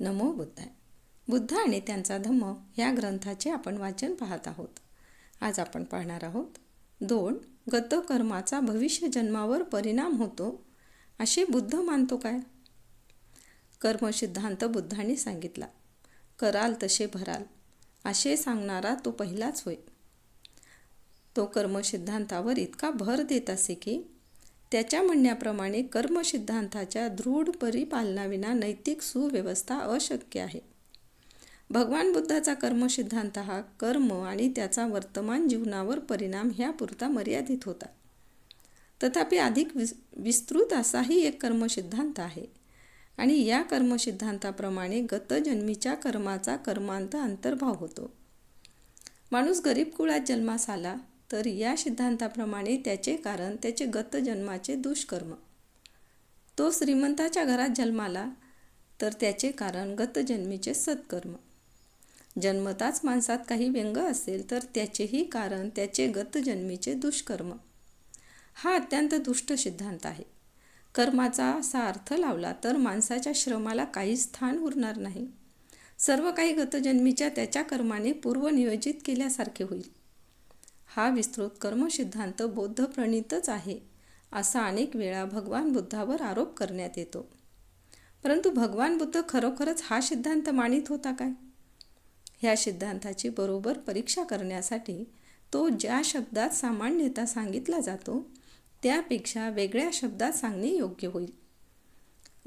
नमो बुद्धाय. बुद्ध आणि त्यांचा धम्म या ग्रंथाचे आपण वाचन पाहत आहोत. आज आपण पाहणार आहोत दोन गतकर्माचा भविष्य जन्मावर परिणाम होतो असे बुद्ध मानतो काय? कर्मसिद्धांत बुद्धाने सांगितला कराल तसे भराल असे सांगणारा तो पहिलाच होय. तो कर्मसिद्धांतावर इतका भर देत असे की त्याच्या म्हणण्याप्रमाणे कर्मसिद्धांताच्या दृढ परिपालनाविना नैतिक सुव्यवस्था अशक्य आहे. भगवान बुद्धाचा कर्मसिद्धांत हा कर्म आणि त्याचा वर्तमान जीवनावर परिणाम ह्यापुरता मर्यादित होता. तथापि अधिक विस विस्तृत असाही एक कर्मसिद्धांत आहे आणि या कर्मसिद्धांताप्रमाणे गतजन्मीच्या कर्माचा कर्मांत अंतर्भाव होतो. माणूस गरीब कुळात जन्मास आला तर या सिद्धांताप्रमाणे त्याचे कारण त्याचे गतजन्माचे दुष्कर्म. तो श्रीमंताच्या घरात जन्माला तर त्याचे कारण गतजन्मीचे सत्कर्म. जन्मताच माणसात काही व्यंग असेल तर त्याचेही कारण त्याचे गतजन्मीचे दुष्कर्म. हा अत्यंत दुष्ट सिद्धांत आहे. कर्माचा असा अर्थ लावला तर माणसाच्या श्रमाला काही स्थान उरणार नाही. सर्व काही गतजन्मीच्या त्याच्या कर्माने पूर्वनियोजित केल्यासारखे होईल. हा विस्तृत कर्मसिद्धांत बौद्धप्रणीतच आहे असा अनेक वेळा भगवान बुद्धावर आरोप करण्यात येतो. परंतु भगवान बुद्ध खरोखरच हा सिद्धांत मानित होता काय? ह्या सिद्धांताची बरोबर परीक्षा करण्यासाठी तो ज्या शब्दात सामान्यतः सांगितला जातो त्यापेक्षा वेगळ्या शब्दात सांगणे योग्य होईल.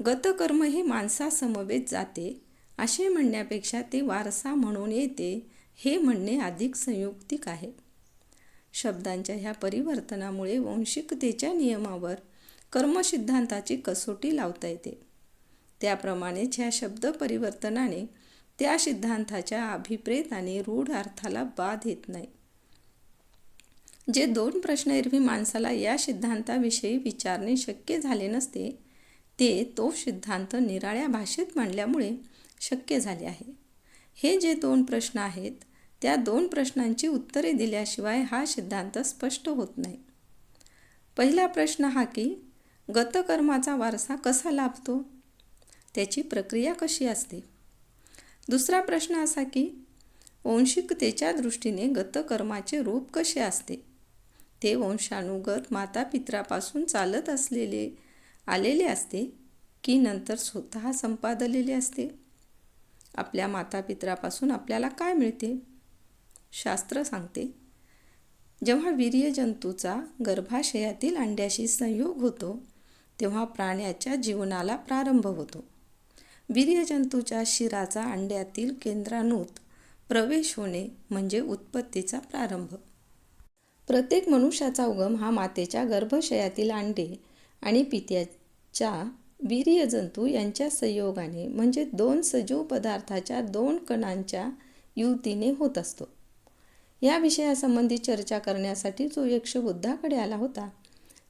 गतकर्म हे माणसासमवेत जाते असे म्हणण्यापेक्षा ते वारसा म्हणून येते हे म्हणणे अधिक संयुक्तिक आहे. शब्दांच्या ह्या परिवर्तनामुळे वंशिकतेच्या नियमावर कर्मसिद्धांताची कसोटी लावता येते. त्याप्रमाणेच ह्या शब्द परिवर्तनाने त्या सिद्धांताच्या अभिप्रेत आणि रूढ अर्थाला बाद येत नाही. जे दोन प्रश्न एरवी माणसाला या सिद्धांताविषयी विचारणे शक्य झाले नसते ते तो सिद्धांत निराळ्या भाषेत मांडल्यामुळे शक्य झाले आहे. हे जे दोन प्रश्न आहेत त्या दोन प्रश्नांची उत्तरे दिल्याशिवाय हा सिद्धांत स्पष्ट होत नाही. पहिला प्रश्न हा की गतकर्माचा वारसा कसा लाभतो? त्याची प्रक्रिया कशी असते? दुसरा प्रश्न असा की वंशिकतेच्या दृष्टीने गतकर्माचे रूप कसे असते? ते वंशानुगत मातापित्रापासून चालत असलेले आलेले असते की नंतर स्वतः संपादलेले असते? आपल्या मातापित्रापासून आपल्याला काय मिळते? शास्त्र सांगते जेव्हा वीर्यजंतूचा गर्भाशयातील अंड्याशी संयोग होतो तेव्हा प्राण्याच्या जीवनाला प्रारंभ होतो. वीर्यजंतूच्या शिराचा अंड्यातील केंद्रानूत प्रवेश होणे म्हणजे उत्पत्तीचा प्रारंभ. प्रत्येक मनुष्याचा उगम हा मातेच्या गर्भाशयातील अंडे आणि पित्याच्या वीर्यजंतू यांच्या संयोगाने म्हणजे दोन सजीव पदार्थाच्या दोन कणांच्या युतीने होत असतो. या विषयासंबंधी चर्चा करण्यासाठी जो यक्ष बुद्धाकडे आला होता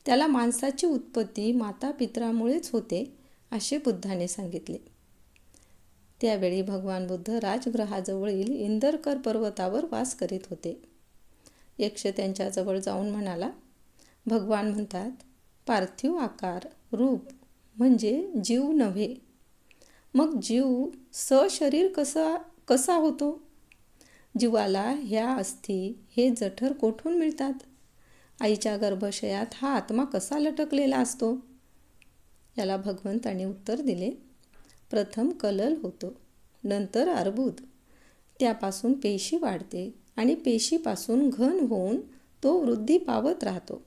त्याला माणसाची उत्पत्ती माता पित्रामुळेच होते असे बुद्धाने सांगितले. त्यावेळी भगवान बुद्ध राजगृहाजवळील इंदरकर पर्वतावर वास करीत होते. यक्ष त्यांच्याजवळ जाऊन म्हणाला भगवान म्हणतात पार्थिव आकार रूप म्हणजे जीव नव्हे. मग जीव सशरीर कसा कसा होतो? जीवाला ह्या अस्थी हे जठर कोठून मिळतात? आईच्या गर्भाशयात हा आत्मा कसा लटकलेला असतो? याला भगवंताने उत्तर दिले. प्रथम कलल होतो नंतर अर्बुद. त्यापासून पेशी वाढते आणि पेशीपासून घन होऊन तो वृद्धी पावत राहतो.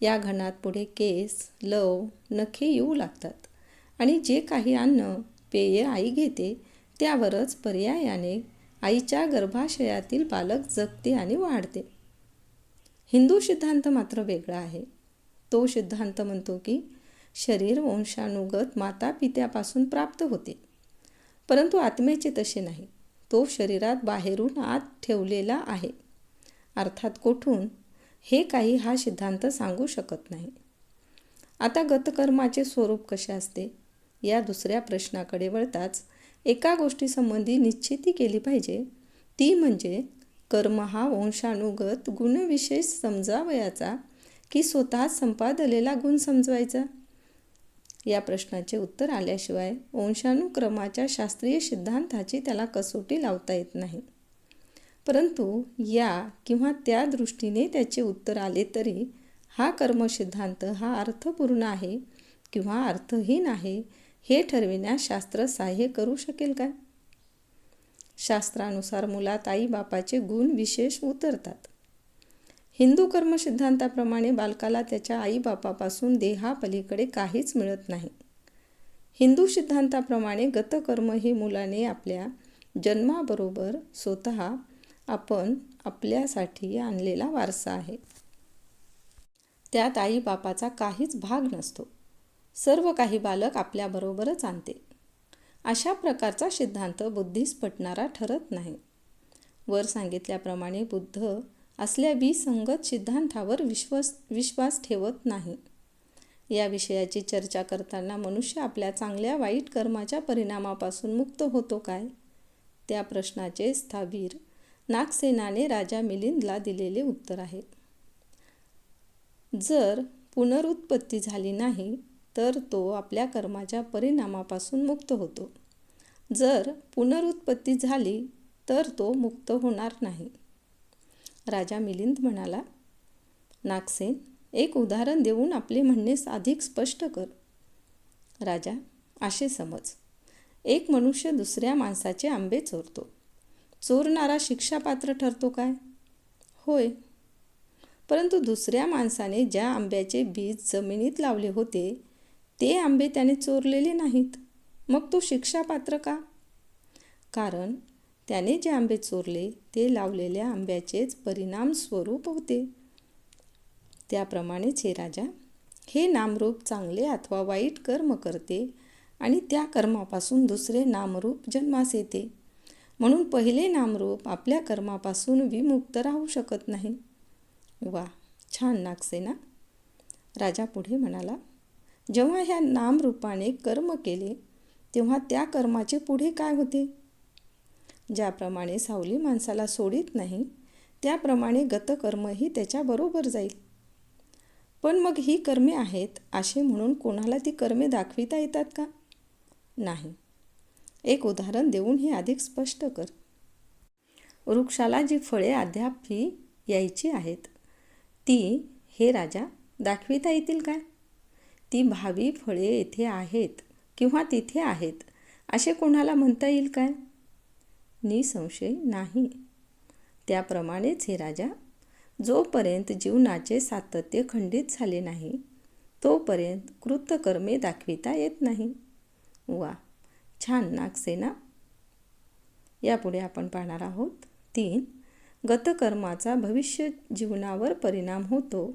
या घनात पुढे केस लव नखे येऊ लागतात आणि जे काही अन्न पेय आई घेते त्यावरच पर्यायाने आईच्या गर्भाशयातील बालक जगते आणि वाढते. हिंदू सिद्धांत मात्र वेगळा आहे. तो सिद्धांत म्हणतो की शरीर वंशानुगत माता पित्यापासून प्राप्त होते. परंतु आत्म्याचे तसे नाही. तो शरीरात बाहेरून आत ठेवलेला आहे. अर्थात कोठून? हे काही हा सिद्धांत सांगू शकत नाही. आता गतकर्माचे स्वरूप कसे असते? या दुसऱ्या प्रश्नाकडे वळताच एका गोष्टीसंबंधी निश्चिती केली पाहिजे. ती म्हणजे कर्म हा वंशानुगत गुणविशेष समजावयाचा की स्वतः संपादलेला गुण समजवायचा? या प्रश्नाचे उत्तर आल्याशिवाय वंशानुक्रमाच्या शास्त्रीय सिद्धांताची त्याला कसोटी लावता येत नाही. परंतु या किंवा त्या दृष्टीने त्याचे उत्तर आले तरी हा कर्मसिद्धांत हा अर्थपूर्ण आहे किंवा अर्थहीन आहे हे ठरविण्यास शास्त्र सहाय्य करू शकेल काय शास्त्रानुसार मुलात आई बापाचे गुण विशेष उतरतात. हिंदू कर्मसिद्धांताप्रमाणे बालकाला त्याच्या आईबापापासून देहापलीकडे काहीच मिळत नाही. हिंदू सिद्धांताप्रमाणे गतकर्म हे मुलाने आपल्या जन्माबरोबर स्वतः आपण आपल्यासाठी आणलेला वारसा आहे. त्यात आईबापाचा काहीच भाग नसतो. सर्व काही बालक आपल्याबरोबरच आणते. अशा प्रकारचा सिद्धांत बुद्धीस पटणारा ठरत नाही. वर सांगितल्याप्रमाणे बुद्ध असल्या विसंगत सिद्धांतावर विश्वास विश्वास ठेवत नाही. या विषयाची चर्चा करताना मनुष्य आपल्या चांगल्या वाईट कर्माच्या परिणामापासून मुक्त होतो काय? त्या प्रश्नाचे स्थावीर नागसेनाने राजा मिलिंदला दिलेले उत्तर आहे. जर पुनरुत्पत्ती झाली नाही तर तो आपल्या कर्माच्या परिणामापासून मुक्त होतो. जर पुनरुत्पत्ती झाली तर तो मुक्त होणार नाही. राजा मिलिंद म्हणाला नागसेन एक उदाहरण देऊन आपले म्हणणे अधिक स्पष्ट कर. राजा असे समज. एक मनुष्य दुसऱ्या माणसाचे आंबे चोरतो. चोरणारा शिक्षापात्र ठरतो काय? होय. परंतु दुसऱ्या माणसाने ज्या आंब्याचे बीज जमिनीत लावले होते ते आंबे त्याने चोरलेले नाहीत. मग तो शिक्षापात्र का? कारण त्याने जे आंबे चोरले ते लावलेल्या आंब्याचेच परिणाम स्वरूप होते. त्याप्रमाणेच हे राजा हे नामरूप चांगले अथवा वाईट कर्म करते आणि त्या कर्मापासून दुसरे नामरूप जन्मास येते. म्हणून पहिले नामरूप आपल्या कर्मापासून विमुक्त राहू शकत नाही. वा छान नागसेना. राजा पुढे म्हणाला जेव्हा ह्या नामरूपाने कर्म केले तेव्हा त्या कर्माचे पुढे काय होते? ज्याप्रमाणे सावली माणसाला सोडित नाही त्याप्रमाणे गतकर्मही त्याच्याबरोबर जाईल. पण मग ही कर्मे आहेत असे म्हणून कोणाला ती कर्मे दाखविता येतात का? नाही. एक उदाहरण देऊन हे अधिक स्पष्ट कर. वृक्षाला जी फळे अद्याप ही यायची आहेत ती हे राजा दाखविता येतील काय? ती भावी फळे येथे आहेत किंवा तिथे आहेत असे कोणाला म्हणता येईल काय? निसंशय नाही. त्याप्रमाणेच हे राजा जोपर्यंत जीवनाचे सातत्य खंडित झाले नाही तोपर्यंत कृतकर्मे दाखविता येत नाही. वा छान नागसेना यापुढे आपण पाहणार आहोत तीन गतकर्माचा भविष्य जीवनावर परिणाम होतो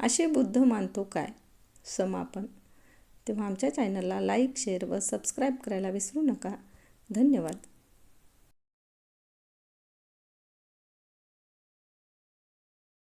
असे बुद्ध मानतो काय? समापन. तेव्हा आमच्या चॅनलला लाईक शेअर व सबस्क्राईब करायला विसरू नका. धन्यवाद.